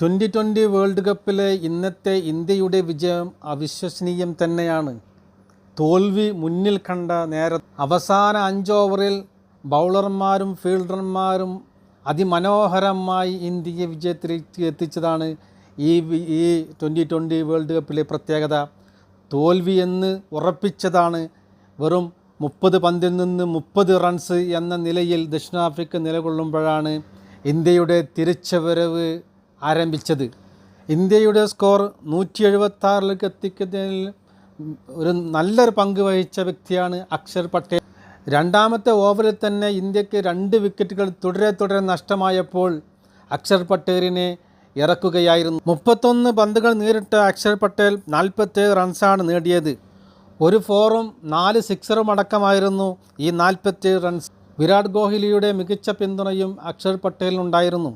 Twenty twenty world കപ്പിലെ ഇന്നത്തെ ഇന്ത്യയുടെ വിജയം അവിശ്വസനീയം തന്നെയാണ്. തോൽവി മുന്നിൽ കണ്ട നേര അവസാന അഞ്ച് ഓവറിൽ ബൗളർമാരും ഫീൽഡർമാരും അതിമനോഹരമായി ഇന്ത്യയെ വിജയത്തിലേക്ക് എത്തിച്ചതാണ് ഈ ഈ ട്വന്റി ട്വന്റി വേൾഡ് കപ്പിലെ പ്രത്യേകത. തോൽവി എന്ന് ഉറപ്പിച്ചതാണ് വെറും മുപ്പത് പന്തിൽ നിന്ന് മുപ്പത് റൺസ് എന്ന നിലയിൽ ദക്ഷിണാഫ്രിക്ക നിലകൊള്ളുമ്പോഴാണ് ഇന്ത്യയുടെ തിരിച്ചുവരവ് ആരംഭിച്ചത്. ഇന്ത്യയുടെ സ്കോർ നൂറ്റി എഴുപത്തി ആറിലേക്ക് എത്തിക്കുന്നതിൽ ഒരു നല്ലൊരു പങ്ക് വഹിച്ച വ്യക്തിയാണ് അക്ഷർ പട്ടേൽ. രണ്ടാമത്തെ ഓവറിൽ തന്നെ ഇന്ത്യയ്ക്ക് രണ്ട് വിക്കറ്റുകൾ തുടരെ തുടരെ നഷ്ടമായപ്പോൾ അക്ഷർ പട്ടേലിനെ ഇറക്കുകയായിരുന്നു. മുപ്പത്തൊന്ന് പന്തുകൾ നേരിട്ട അക്ഷർ പട്ടേൽ നാൽപ്പത്തേഴ് റൺസാണ് നേടിയത്. ഒരു ഫോറും നാല് സിക്സറും അടക്കമായിരുന്നു ഈ നാൽപ്പത്തേഴ് റൺസ്. വിരാട് കോഹ്ലിയുടെ മികച്ച പിന്തുണയും അക്ഷർ പട്ടേലിനുണ്ടായിരുന്നു.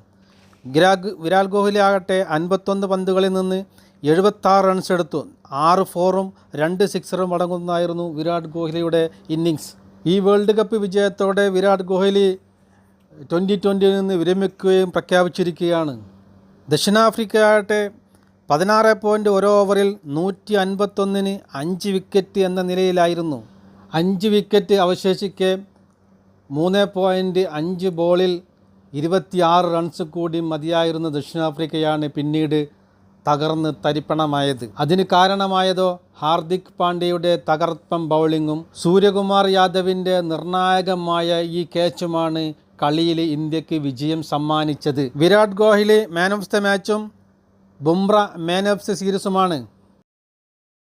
വിരാഗ് വിരാട് കോഹ്ലി ആകട്ടെ അൻപത്തൊന്ന് പന്തുകളിൽ നിന്ന് എഴുപത്താറ് റൺസ് എടുത്തു. ആറ് ഫോറും രണ്ട് സിക്സറും അടങ്ങുന്നതായിരുന്നു വിരാട് കോഹ്ലിയുടെ ഇന്നിങ്സ് ഈ വേൾഡ് കപ്പ് വിജയത്തോടെ വിരാട് കോഹ്ലി ട്വന്റി ട്വന്റിയിൽ നിന്ന് വിരമിക്കുകയും പ്രഖ്യാപിച്ചിരിക്കുകയാണ്. ദക്ഷിണാഫ്രിക്ക ആകട്ടെ പതിനാറ് പോയിന്റ് ഒരു ഓവറിൽ നൂറ്റി അൻപത്തൊന്നിന് അഞ്ച് വിക്കറ്റ് എന്ന നിലയിലായിരുന്നു. അഞ്ച് വിക്കറ്റ് അവശേഷിക്കെ മൂന്ന് പോയിന്റ് അഞ്ച് ബോളിൽ ഇരുപത്തിയാറ് റൺസ് കൂടി മതിയായിരുന്ന ദക്ഷിണാഫ്രിക്കയാണ് പിന്നീട് തകർന്ന് തരിപ്പണമായത്. അതിന് കാരണമായതോ ഹാർദിക് പാണ്ഡ്യയുടെ തകർപ്പം ബൗളിങ്ങും സൂര്യകുമാർ യാദവിന്റെ നിർണായകമായ ഈ ക്യാച്ചുമാണ് കളിയിൽ ഇന്ത്യയ്ക്ക് വിജയം സമ്മാനിച്ചത്. Virat Kohli man of the മാച്ചും Bumrah man of the സീരീസുമാണ്